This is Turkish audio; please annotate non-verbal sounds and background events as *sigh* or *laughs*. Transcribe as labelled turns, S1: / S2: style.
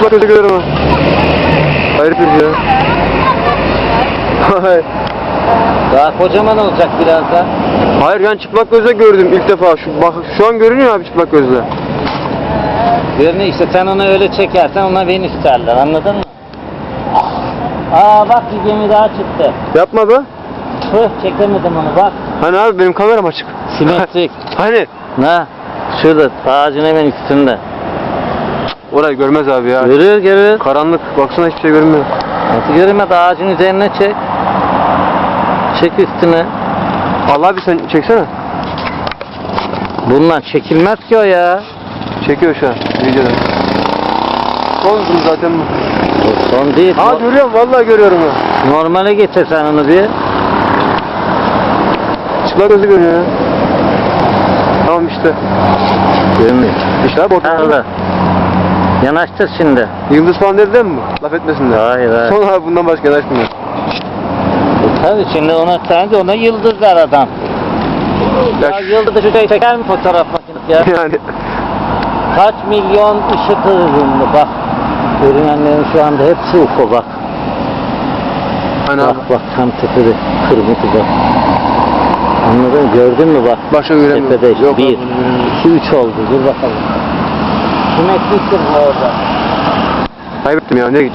S1: Gözü görüyorum ha. Hayır bir ya. Hayır.
S2: Daha kocaman olacak birazdan.
S1: Hayır ben çıplak gözle gördüm ilk defa. Şu bak şu an görünüyor abi çıplak gözle.
S2: Görünüyor işte sen onu öyle çekersen ona Venüs derler anladın mı? Aa bak bir gemi daha çıktı.
S1: Yapma be.
S2: Hıh çekemedim onu bak.
S1: Hani abi benim kameram açık.
S2: Simetrik. *laughs*
S1: hani?
S2: ne? Şurada ağacın hemen üstünde.
S1: Orayı görmez abi ya.
S2: Görür görür.
S1: Karanlık. Baksana hiçbir şey görünmüyor.
S2: Nasıl görünmedi ağacın üzerine çek. Çek üstüne.
S1: Allah abi sen çeksene.
S2: Bundan çekilmez ki o ya.
S1: Çekiyor şu an videoda. Son zaten bu.
S2: Son değil.
S1: Ha
S2: No-
S1: görüyorum vallahi görüyorum ya.
S2: Normale getir sen onu bir.
S1: Çıplak gözle görünüyor ya. Tamam işte.
S2: Görünmüyor.
S1: İşte abi.
S2: Nerede? Yanaştır şimdi.
S1: Yıldız falan dedi mi bu? Laf etmesinler.
S2: Hayır hayır.
S1: Son abi bundan başka yanaşmıyor.
S2: E tabii şimdi ona sadece ona yıldız der adam.
S1: Ya
S2: Ya
S1: şu-
S2: yıldız şuraya çeker mi fotoğraf makinesi ya? *laughs*
S1: yani.
S2: Kaç milyon ışık hızında bak. Görünenlerin şu anda hepsi UFO bak.
S1: Abi.
S2: Bak bak tam tepede kırmızı bak. Anladın mı? Gördün mü bak.
S1: Başka göremiyorum.
S2: Tepede.
S1: Yok
S2: bir, iki, üç oldu. Dur bakalım. Simetriktir bu orada.
S1: Kaybettim ya ne git.